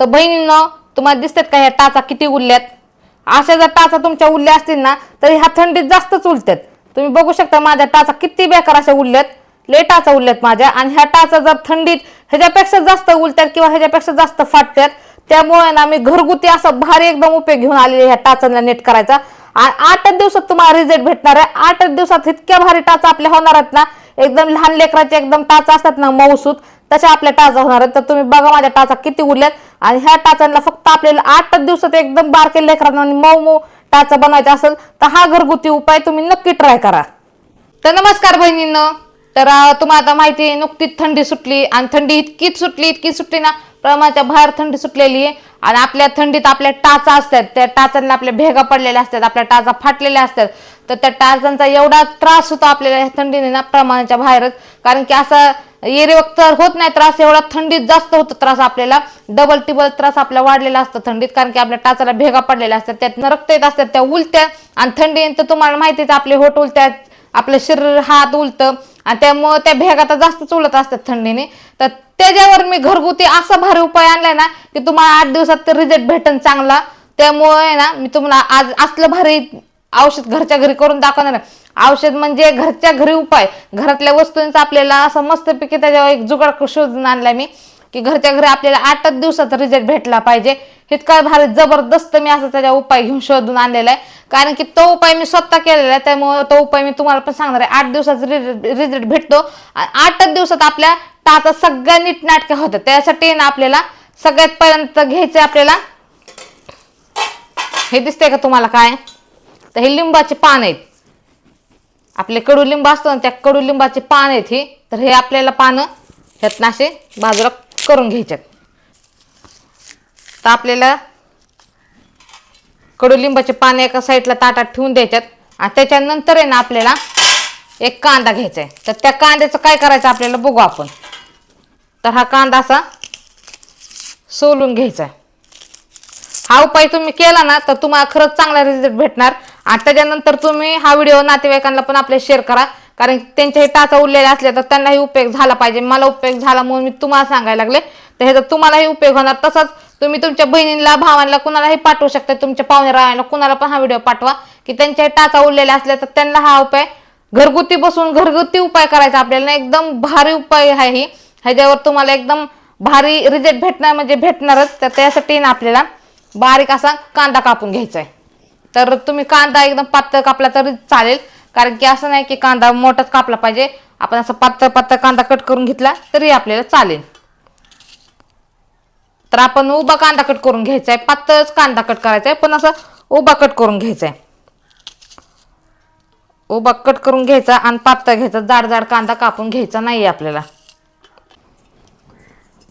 तर बहिणींना तुम्हाला दिसतात का ह्या टाचा किती उरल्यात? अशा जर टाचा तुमच्या उरल्या असतील ना तर ह्या थंडीत जास्तच उलतात तुम्ही बघू शकता माझ्या टाचा किती बेकार अशा उरल्यात. लय टाचा उरल्यात माझ्या. आणि ह्या टाचा जर थंडीत ह्याच्यापेक्षा जास्त उलतात किंवा ह्याच्यापेक्षा जास्त फाटतात त्यामुळे ना मी घरगुती असं भारी एकदम उपयोग घेऊन आलेले ह्या टाचांना नेट करायचा. आणि आठच दिवसात तुम्हाला रिझल्ट भेटणार आहे. आठच दिवसात इतक्या भारी टाचा आपल्या होणार आहेत ना एकदम लहान लेकराचे एकदम टाचा असतात ना मऊसूत. तशा आपल्या टाचा होणार आहेत. तर तुम्ही बघा माझ्या टाचा किती उरल्यात. आणि ह्या टाचांना फक्त आपल्याला आठच दिवसात एकदम बारके लेकरांना आणि मऊ मऊ टाचा बनवायचा असेल तर हा घरगुती उपाय तुम्ही नक्की ट्राय करा. तर नमस्कार बहिणींनो. तर तुम्हाला आता माहिती आहे नुकतीच थंडी सुटली. आणि थंडी इतकीच सुटली इतकी सुटली ना प्रमाणाच्या बाहेर थंडी सुटलेली आहे. आणि आपल्या थंडीत आपल्या टाचा असतात. त्या टाचांना आपल्या भेगा पडलेल्या असतात आपल्या टाचा फाटलेल्या असतात. तर त्या टाचांचा एवढा त्रास होतो आपल्याला ह्या थंडीने ना प्रमाणाच्या बाहेरच. कारण की असं येरे वक्त होत नाही त्रास एवढा थंडीत जास्त होतो त्रास आपल्याला. डबल टिबल त्रास आपला वाढलेला असतो थंडीत कारण की आपल्या टाचाला भेगा पडलेल्या असतात त्यात रक्त येत असतात त्या उलट्या. आणि थंडी तर तुम्हाला माहितीच आपले होट उलट्यात आपलं शरीर हात उलतं आणि त्यामुळं त्या भेगा तर जास्तच उलत असतात थंडीने. तर त्याच्यावर मी घरगुती असा भारी उपाय आणलाय ना की तुम्हाला आठ दिवसात रिझल्ट भेटन चांगला. त्यामुळे ना मी तुम्हाला आज असलं भारी औषध घरच्या घरी करून दाखवणार आहे. औषध म्हणजे घरच्या घरी उपाय. घरातल्या वस्तूंचा आपल्याला असं मस्तपैकी त्याच्यावर एक जुगाड शोधून आणलाय मी की घरच्या घरी आपल्याला आठच दिवसात रिझल्ट भेटला पाहिजे. इतका भारी जबरदस्त मी असा त्याचा उपाय घेऊन शोधून आणलेला आहे. कारण की तो उपाय मी स्वतः केलेला आहे त्यामुळे तो उपाय मी तुम्हाला पण सांगणार आहे. आठ दिवसाचा रिझल्ट भेटतो. आठच दिवसात आपल्या टाचा सगळ्या नीटनाटक्या होतात. त्यासाठी ना आपल्याला सगळ्यात पर्यंत घ्यायचं आपल्याला हे दिसतंय का तुम्हाला काय? तर हे लिंबाचे पान आहेत. आपले कडुलिंब असतो ना त्या कडुलिंबाचे पान आहेत हे तर हे आपल्याला पानं ह्यातनं असे बाजूला करून घ्यायच्यात. तर आपल्याला कडुलिंबाचे पानं एका साईडला ताटात ठेवून द्यायच्यात आणि त्याच्यानंतर आहे ना आपल्याला एक कांदा घ्यायचा आहे तर त्या कांद्याचं काय करायचं आपल्याला बघू आपण. तर हा कांदा असा सोलून घ्यायचा आहे हा उपाय तुम्ही केला ना तर तुम्हाला खरंच चांगला रिझल्ट भेटणार. आणि त्याच्यानंतर तुम्ही हा व्हिडिओ नातेवाईकांना पण आपले शेअर करा. कारण त्यांच्याही टाचा उरलेल्या असले तर त्यांनाही उपयोग झाला पाहिजे. मला उपयोग झाला म्हणून मी तुम्हाला सांगायला लागले. तर ह्याचा तुम्हालाही उपयोग होणार तसंच तुम्ही तुमच्या बहिणीला भावांना कुणालाही पाठवू शकता. तुमच्या पाहुणे राहायला कुणाला पण हा व्हिडिओ पाठवा. की त्यांच्याही टाचा उरलेल्या असले तर त्यांना हा उपाय घरगुती बसून घरगुती उपाय करायचा आपल्याला. एकदम भारी उपाय आहे ही. ह्याच्यावर तुम्हाला एकदम भारी रिझल्ट भेटणार म्हणजे भेटणारच. तर त्यासाठी ना आपल्याला बारीक असा कांदा कापून घ्यायचा आहे तर तुम्ही कांदा एकदम पातळ कापला तरी चालेल. कारण की असं नाही की कांदा मोठाच कापला पाहिजे. आपण असं पातळ पातळ कांदा कट करून घेतला तरी आपल्याला चालेल. तर आपण उभा कांदा कट करून घ्यायचा आहे पातळच कांदा कट करायचा आहे पण असं उभा कट करून घ्यायचा आहे उभा कट करून घ्यायचा आणि पातळ घ्यायचा. जाड जाड कांदा कापून घ्यायचा नाही आपल्याला.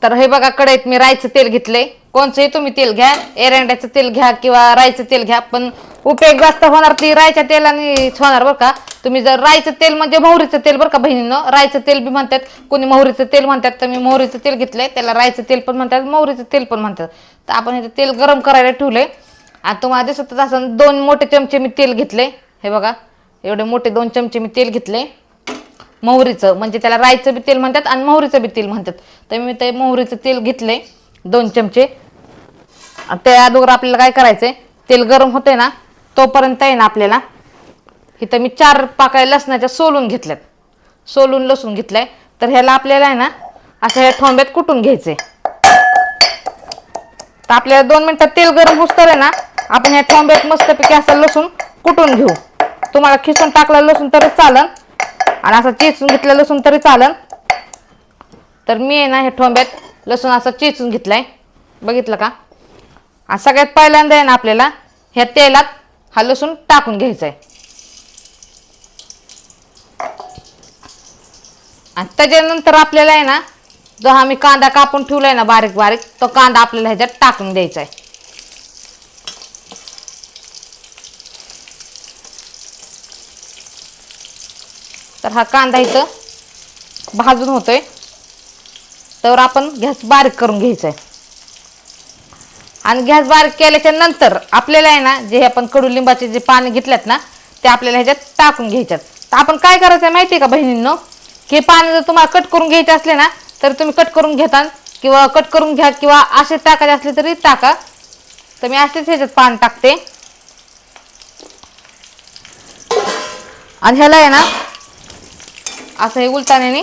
तर हे बघा कढईत मी राईचं तेल घेतले कोणचंही तुम्ही तेल घ्या एरंड्याचं तेल घ्या किंवा राईचं तेल घ्या पण उपयोग जास्त होणार ती रायच्या तेलानेच होणार बरं का. तुम्ही जर राईचं तेल म्हणजे मोहरीचं तेल बरं का बहिणीनं. रायचं तेल बी म्हणतात कोणी मोहरीचं तेल म्हणतात तर मी मोहरीचं तेल घेतलंय त्याला रायचं तेल पण म्हणतात मोहरीचं तेल पण म्हणतात. तर आपण हे तेल गरम करायला ठेवले आणि तुम्हाला दिसतच असं दोन मोठे चमचे मी तेल घेतले हे बघा एवढे मोठे दोन चमचे मी तेल घेतले मोहरीचं म्हणजे त्याला रायचं बी तेल म्हणतात आणि मोहरीचं बी तेल म्हणतात. तर मी ते मोहरीचं तेल घेतलंय दोन चमचे. त्या अगोदर आपल्याला काय करायचंय तेल गरम होते ना तोपर्यंत आहे ना आपल्याला इथं मी चार पाकळ्या लसणाच्या सोलून घेतल्यात. सोलून लसूण घेतलंय. तर ह्याला आपल्याला आहे ना असं ह्या ठोंब्यात कुटून घ्यायचंय. तर आपल्याला दोन मिनिटात तेल गरम होतं आहे ना आपण ह्या ठोंब्यात मस्तपैकी असं लसूण कुटून घेऊ. तुम्हाला खिसून टाकलं लसूण तरच चालन. आणि असं चेचून घेतलं लसूण तरी चालन. तर मी आहे ना हे ठोंब्यात लसूण असं चेचून घेतलाय. बघितलं का? आणि सगळ्यात पहिल्यांदा आहे ना आपल्याला ह्या तेलात हा लसूण टाकून घ्यायचा आहे आणि त्याच्यानंतर आपल्याला आहे ना जो हा मी कांदा कापून ठेवलाय ना बारीक बारीक तो कांदा आपल्याला ह्याच्यात टाकून द्यायचा आहे तर हा कांदा इथं भाजून होतोय. तर आपण गॅस बारीक करून घ्यायचा आहे आणि गॅस बारीक केल्याच्यानंतर आपल्याला आहे ना जे आपण कडुलिंबाचे जे पाणी घेतल्यात ना ते आपल्याला ह्याच्यात टाकून घ्यायच्यात. तर आपण काय करायचं आहे माहिती आहे का बहिणींनो? हे पाणी जर तुम्हाला कट करून घ्यायचे असले ना तर तुम्ही कट करून घेता किंवा कट करून घ्या किंवा असे टाकायचे असले तरी टाका. तर मी असेच ह्याच्यात पान टाकते. आणि ह्याला आहे ना असं हे उलटाण्याने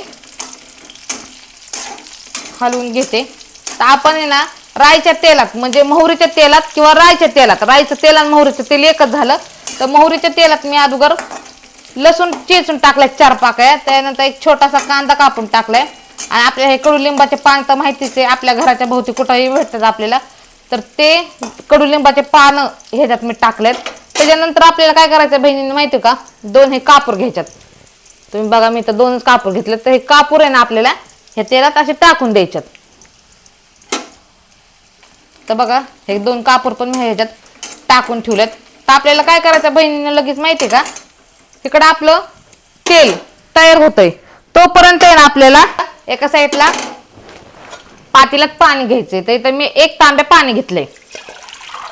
हलवून घेते. तर आपण आहे ना राईच्या तेलात म्हणजे मोहरीच्या तेलात किंवा राईच्या तेलात राईचं तेल आणि मोहरीचं तेल एकच झालं. तर मोहरीच्या तेलात मी अगोदर लसूण चेचून टाकलाय चार पाकळ्या. त्यानंतर एक छोटासा कांदा कापून टाकलाय. आणि आपल्या हे कडुलिंबाचे पान तर माहितीच आहे आपल्या घराच्या भोवती कुठंही भेटतात आपल्याला. तर ते कडुलिंबाचे पानं ह्याच्यात मी टाकलेत. त्याच्यानंतर आपल्याला काय करायचं बहिणीने माहिती का? दोन हे कापूर घ्यायच्यात. तुम्ही बघा मी तर दोनच कापूर घेतले. तर हे कापूर आहे ना आपल्याला ह्या तेलात असे टाकून द्यायच्यात. तर बघा हे दोन कापूर पण मी ह्याच्यात टाकून ठेवलेत तर आपल्याला काय करायचं बहिणीने लगेच माहिती का? इकडं आपलं तेल तयार होतंय. तोपर्यंत आहे ना आपल्याला एका साईडला पातीलात पाणी घ्यायचंय. तर इथं मी एक तांब्या पाणी घेतलंय.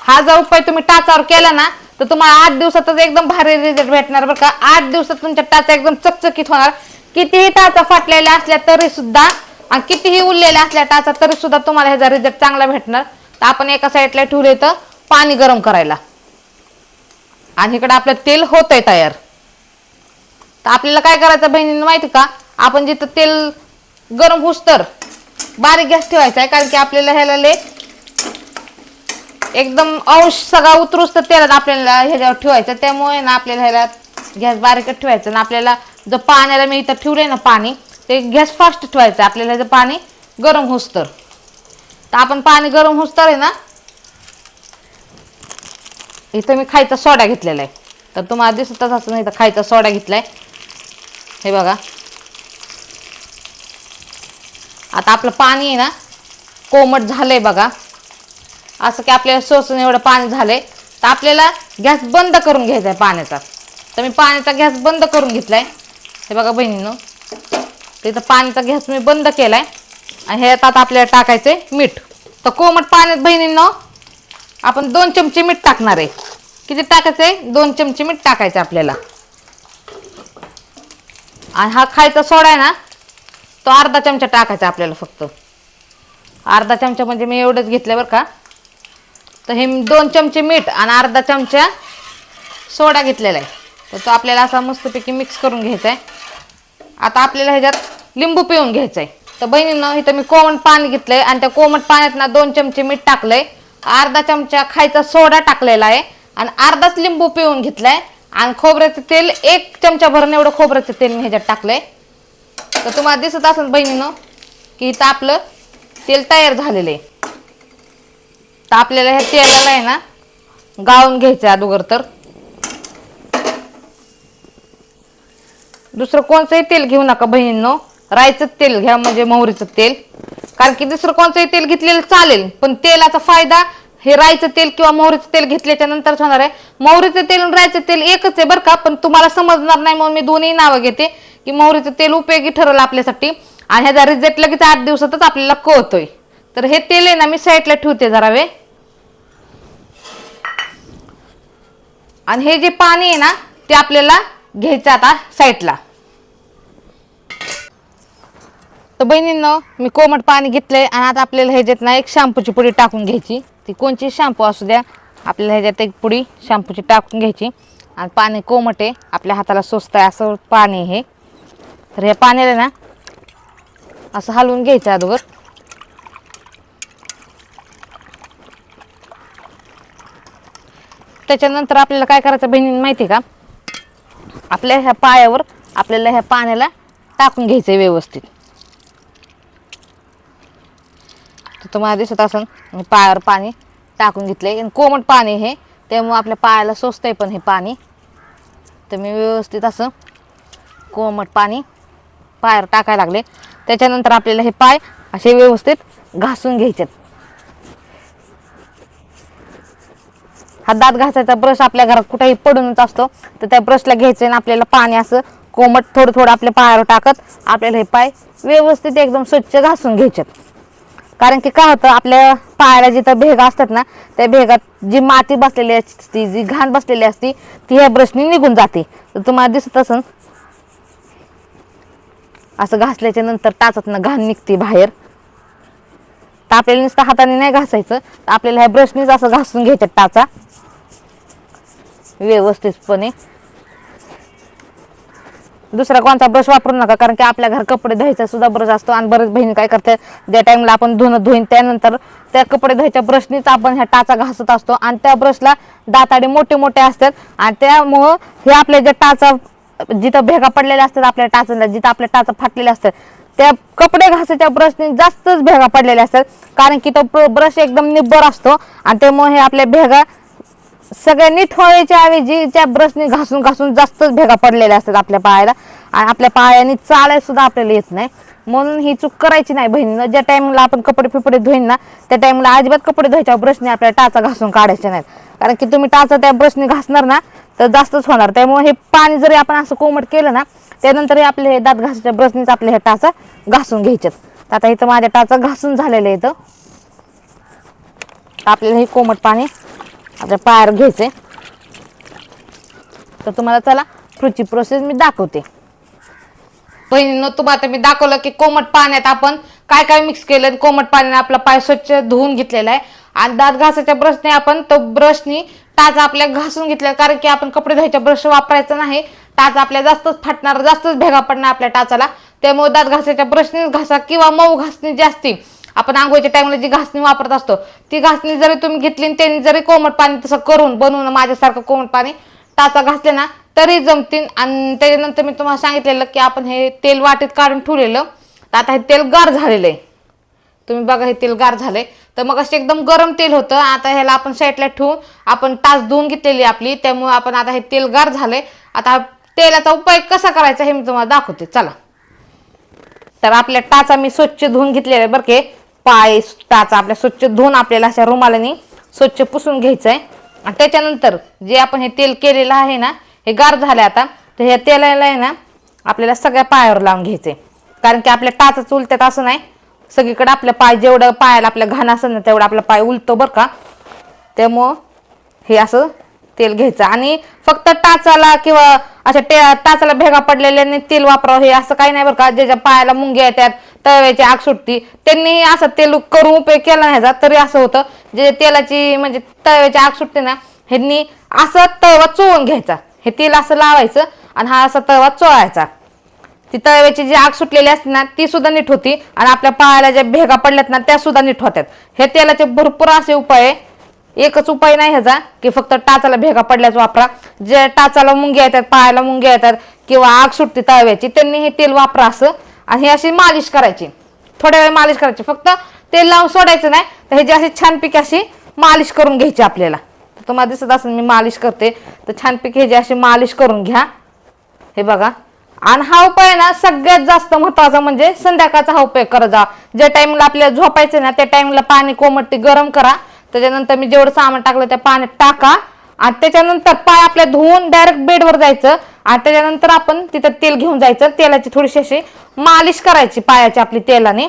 हा जर उपाय तुम्ही टाचावर केला ना तर तुम्हाला आठ दिवसातच एकदम भारी रिझल्ट भेटणार बरं का. आठ दिवसात तुमच्या टाचा एकदम चकचकीत होणार. कितीही टाचा फाटलेल्या असल्या तरी सुद्धा आणि कितीही उरलेल्या असल्या टाचा तरी सुद्धा तुम्हाला ह्याचा रिझल्ट चांगला भेटणार. तर आपण एका साईडला ठेवले तर पाणी गरम करायला. आणि इकडे आपलं तेल होतंय तयार. तर आपल्याला काय करायचं बहिणीनं माहिती का? आपण जिथं तेल गरम होस तर बारीक गॅस ठेवायचा आहे कारण की आपल्याला ह्याला लय एकदम अंश सगळा उतरूस तर तेलात आपल्याला ह्याच्यावर ठेवायचं. त्यामुळे ना आपल्याला ह्याला गॅस बारीकच ठेवायचं. आणि आपल्याला जर पाण्याला मी इथं ठेवलंय ना पाणी ते गॅस फास्ट ठेवायचं. आपल्याला जर पाणी गरम होस तर. तर आपण पाणी गरम होस तर आहे ना इथं मी खायचा सोडा घेतलेला आहे. तर तुम्हाला दिसतच असं नाही तर खायचा सोडा घेतलाय. हे बघा. आता आपलं पाणी आहे ना कोमट झालंय बघा. असं की आपल्याला सोसून एवढं पाणी झालंय तर आपल्याला गॅस बंद करून घ्यायचा आहे पाण्याचा. तर मी पाण्याचा गॅस बंद करून घेतलाय. हे बघा बहिणीनं तिथं पाण्याचा गॅस मी बंद केलाय आणि ह्यात आता आपल्याला टाकायचंय मीठ. तर कोमट पाण्यात बहिणींनो आपण दोन चमचे मीठ टाकणार आहे. किती टाकायचंय? दोन चमचे मीठ टाकायचं आपल्याला. आणि हा खायचा सोडा आहे ना तो अर्धा चमचा टाकायचा आपल्याला फक्त. अर्धा चमचा म्हणजे मी एवढंच घेतलं बरं का. तर हे दोन चमचे मीठ आणि अर्धा चमचा सोडा घेतलेला आहे. तर तो आपल्याला असा मस्तपैकी मिक्स करून घ्यायचा आहे. आता आपल्याला ह्याच्यात लिंबू पिळून घ्यायचं आहे. तर बहिणीनं इथं मी कोमट पाणी आहे आणि त्या कोमट पाण्यात ना दोन चमचे मीठ टाकलं आहे अर्धा चमचा खायचा सोडा टाकलेला आहे आणि अर्धाच लिंबू पिळून आहे आणि खोबऱ्याचं तेल एक चमचा भरून एवढं खोबऱ्याचं तेल मी ह्याच्यात टाकलंय. तर तुम्हाला दिसत असेल बहिणीनं की इथं आपलं तेल तयार झालेलं आहे. तर आपल्याला ह्या तेलाला आहे ना गाळून घ्यायचं अगोदर तर. दुसरं कोणचंही तेल घेऊ नका बहिणींनो. रायचं तेल घ्या म्हणजे मोहरीचं तेल. कारण की दुसरं कोणचंही तेल घेतलेलं चालेल पण तेलाचा फायदा हे रायचं तेल किंवा मोहरीचं तेल घेतल्याच्या नंतरच होणार आहे. मोहरीचं तेल आणि रायचं तेल एकच आहे बरं का पण तुम्हाला समजणार नाही म्हणून मी दोन्ही नावं घेते की मोहरीचं तेल उपयोगी ठरलं आपल्यासाठी. आणि ह्याचा रिझल्ट लगेच आठ दिवसातच आपल्याला कळतोय. तर हे तेल आहे ना मी साईडला ठेवते जरा वे आणि हे जे पाणी आहे ना ते आपल्याला घ्यायचं आता साईडला. तर बहिणींनो मी कोमट पाणी घेतलंय आणि आता आपल्याला ह्याच्यात ना एक शॅम्पूची पुडी टाकून घ्यायची. ती कोणची? शॅम्पू असू द्या. आपल्याला ह्याच्यात एक पुडी शॅम्पूची टाकून घ्यायची. आणि पाणी कोमट आहे. आपल्या हाताला स्वस्त आहे असं पाणी आहे. हे तर हे पाण्याला ना असं हलवून घ्यायचं अगोदर. त्याच्यानंतर आपल्याला काय करायचं बहिणीने माहिती आहे का? आपल्या ह्या पायावर आपल्याला ह्या पाण्याला टाकून घ्यायचं आहे व्यवस्थित. तर तुम्हाला दिसत असेल मी पायावर पाणी टाकून घेतलंय. आणि कोमट पाणी हे. त्यामुळं आपल्या पायाला स्वस्त आहे पण हे पाणी. तर मी व्यवस्थित असं कोमट पाणी पायावर टाकायला लागले. त्याच्यानंतर आपल्याला हे पाय असे व्यवस्थित घासून घ्यायचेत. हा दात घासायचा ब्रश आपल्या घरात कुठेही पडूनच असतो. तर त्या ब्रशला घ्यायचं आणि आपल्याला पाणी असं कोमट थोडं थोडं आपल्या पायावर टाकत आपल्याला हे पाय व्यवस्थित एकदम स्वच्छ घासून घ्यायच्यात कारण की काय होतं आपल्या पायाला जिथं भेगा असतात ना त्या भेगात जी माती बसलेली असती जी घाण बसलेली असती ती ह्या ब्रशनी निघून जाते. तर तुम्हाला दिसत असन असं घासल्याच्या नंतर टाचातनं घाण निघते बाहेर. तर आपल्याला नुसतं हाताने नाही घासायचं तर आपल्याला ह्या ब्रशनीच असं घासून घ्यायच्यात टाचा. व्यवस्थितपणे. दुसरा कोणता ब्रश वापरू नका कारण की आपल्या घर कपडे धुवायचा सुद्धा ब्रश असतो आणि बरेच बहिणी काय करतात ज्या टाइमला आपण धुणं धुईन त्यानंतर त्या कपडे धुवायच्या ब्रशनीच आपण ह्या टाचा घासत असतो आणि त्या ब्रशला दाताडे मोठे मोठे असतात. आणि त्यामुळं हे आपल्या ज्या टाचा जिथं भेगा पडलेल्या असतात आपल्या टाचाला जिथं आपल्या टाचा फाटलेल्या असतात त्या कपडे घासाच्या ब्रशने जास्तच भेगा पडलेल्या असतात. कारण की तो ब्रश एकदम निब्बर असतो आणि त्यामुळे हे आपल्या भेगा सगळ्या नीट ऐवजी त्या ब्रशने घासून घासून जास्तच भेगा पडलेल्या असतात आपल्या पायाला. आणि आपल्या पायाने चालायला सुद्धा आपल्याला येत नाही. म्हणून ही चूक करायची नाही बहिणीनं ज्या टाइमला आपण कपडे फिपडे धुईन ना त्या टाइमला अजिबात कपडे धुवायच्या ब्रशने आपल्या टाचा घासून काढायचे नाहीत. कारण की तुम्ही टाचा त्या ब्रशने घासणार ना तर जास्तच होणार. त्यामुळे हे पाणी जरी आपण असं कोमट केलं ना त्यानंतर हे आपले हे दात घासायच्या ब्रशनेच आपले हे टाचा घासून घ्यायचे तर आता इथं माझ्या टाचा घासून झालेलं आहे इथं आपल्याला हे कोमट पाणी आता पायावर घ्यायचे तर तुम्हाला चला पुढची प्रोसेस मी दाखवते. बहिणीनं तुम्हाला आता मी दाखवलं की कोमट पाण्यात आपण काय काय मिक्स केलं? कोमट पाण्याने आपला पाय स्वच्छ धुवून घेतलेला आहे. आणि दात घासाच्या ब्रशने आपण तो ब्रशनी टाच आपल्या घासून घेतला कारण की आपण कपडे धुवायच्या ब्रश वापरायचा नाही. टाच आपल्या जास्तच फाटणार जास्तच भेगा पडणार आपल्या टाचाला त्यामुळे दात घासाच्या ब्रशनेच घासा किंवा मऊ घासणी जास्ती. आपण आंघोळीच्या टाइमला जी घासणी वापरत असतो ती घासणी जरी तुम्ही घेतली आणि त्यांनी जरी कोमट पाणी तसं करून बनवून माझ्यासारखं कोमट पाणी टाचा घासले ना तरी जमतील. आणि त्याच्यानंतर मी तुम्हाला सांगितलेलं की आपण हे तेल वाटीत काढून ठेवलेलं तर आता हे तेल गार झालेलं आहे तुम्ही बघा हे तेल गार झालंय. तर मग असे एकदम गरम तेल होतं. आता ह्याला आपण साईडला ठेवून आपण टाच धुवून घेतलेली आपली. त्यामुळे आपण आता हे तेल गार झालंय. आता तेलाचा उपयोग कसा करायचा हे मी तुम्हाला दाखवते. चला. तर आपल्या टाचा मी स्वच्छ धुवून घेतलेला आहे बरं के. पाय टाचा आपल्या स्वच्छ धुवून आपल्याला अशा रुमालाने स्वच्छ पुसून घ्यायचं आहे आणि त्याच्यानंतर जे आपण हे तेल केलेलं आहे ना हे गार झालं आता तर ह्या तेलाला आहे ना आपल्याला सगळ्या पायावर लावून घ्यायचे कारण की आपल्या टाचा चुलत्यात असं नाही सगळीकडे आपल्या पाय जेवढं पायाला आपल्या घाण असेल ना तेवढं आपला पाय उलतो बरं का. त्यामुळं हे असं तेल घ्यायचं. आणि फक्त टाचाला किंवा अशा टाचाला भेगा पडलेल्याने तेल वापरावं हे असं काही नाही बरं का. ज्याच्या पायाला मुंग्या येतात तव्याची आग सुटती. त्यांनी असं तेल करून उपयोग केला ह्याचा तरी असं होतं जे तेलाची म्हणजे तव्याची आग सुटते ना ह्यांनी असं तवा चोळून घ्यायचा. हे तेल असं लावायचं आणि हा असा तवा चोळायचा. ती तव्याची जी आग सुटलेली असते ना ती सुद्धा नीट होती आणि आपल्या पायाला ज्या भेगा पडल्यात ना त्या सुद्धा नीट होत्यात. हे तेलाचे भरपूर असे उपाय आहे. एकच उपाय नाही ह्याचा की फक्त टाचाला भेगा पडल्याच वापरा. जे टाचाला मुंग्या येतात पायाला मुंग्या येतात किंवा आग सुटते तव्याची त्यांनी हे तेल वापरा असं. आणि हे अशी मालिश करायची. थोड्या वेळ मालिश करायची. फक्त तेल लावून सोडायचं नाही. तर ह्याची अशी छानपैकी अशी मालिश करून घ्यायची आपल्याला. तर तुम्हाला दिसत असेल मी मालिश करते. तर छानपैकी ह्याची अशी मालिश करून घ्या. हे बघा. आणि हा उपाय ना सगळ्यात जास्त महत्त्वाचा म्हणजे संध्याकाळचा हा उपाय करत जा. ज्या टाइमला आपल्याला झोपायचं ना त्या टाइमला पाणी कोमट ते गरम करा. त्याच्यानंतर मी जेवढं सामान टाकलं त्या पाण्यात टाका. आणि त्याच्यानंतर पाय आपल्या धुवून डायरेक्ट बेडवर जायचं. आणि त्याच्यानंतर आपण तिथं तेल घेऊन जायचं. तेलाची थोडीशी अशी मालिश करायची पायाची आपली तेलाने.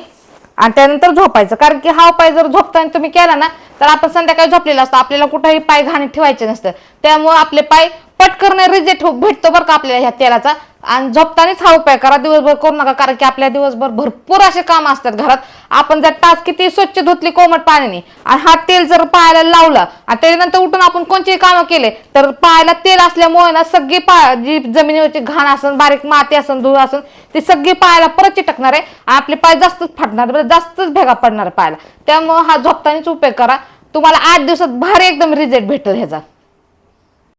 आणि त्यानंतर झोपायचं. कारण की हा उपाय जर झोपताना तुम्ही केला ना तर आपण संध्याकाळी झोपलेला असतो. आपल्याला कुठेही पाय घाण ठेवायचे नसतं. त्यामुळे आपले पाय पटकन रिजेक्ट हो- भेटतो बरं का आपल्याला ह्या तेलाचा. आणि झोपतानाच हा उपाय करा. दिवसभर करू नका कारण की आपल्या दिवसभर भरपूर असे काम असतात घरात. आपण जर टाच किती स्वच्छ धुतली कोमट पाण्याने आणि हा तेल जर पायाला लावला आणि त्याच्यानंतर उठून आपण कोणतेही कामं केले तर पायाला तेल असल्यामुळे ना सगळी पाय जी जमिनीवरची घाण असन बारीक माती असन धूळ असन ती सगळी पायाला परत चिटकणार आहे आणि आपले पाय जास्तच फाटणार जास्तच भेगा पडणार आहे पायाला. त्यामुळे हा झोपतानाच उपयोग करा. तुम्हाला आठ दिवसात भारी एकदम रिझल्ट भेटेल ह्याचा.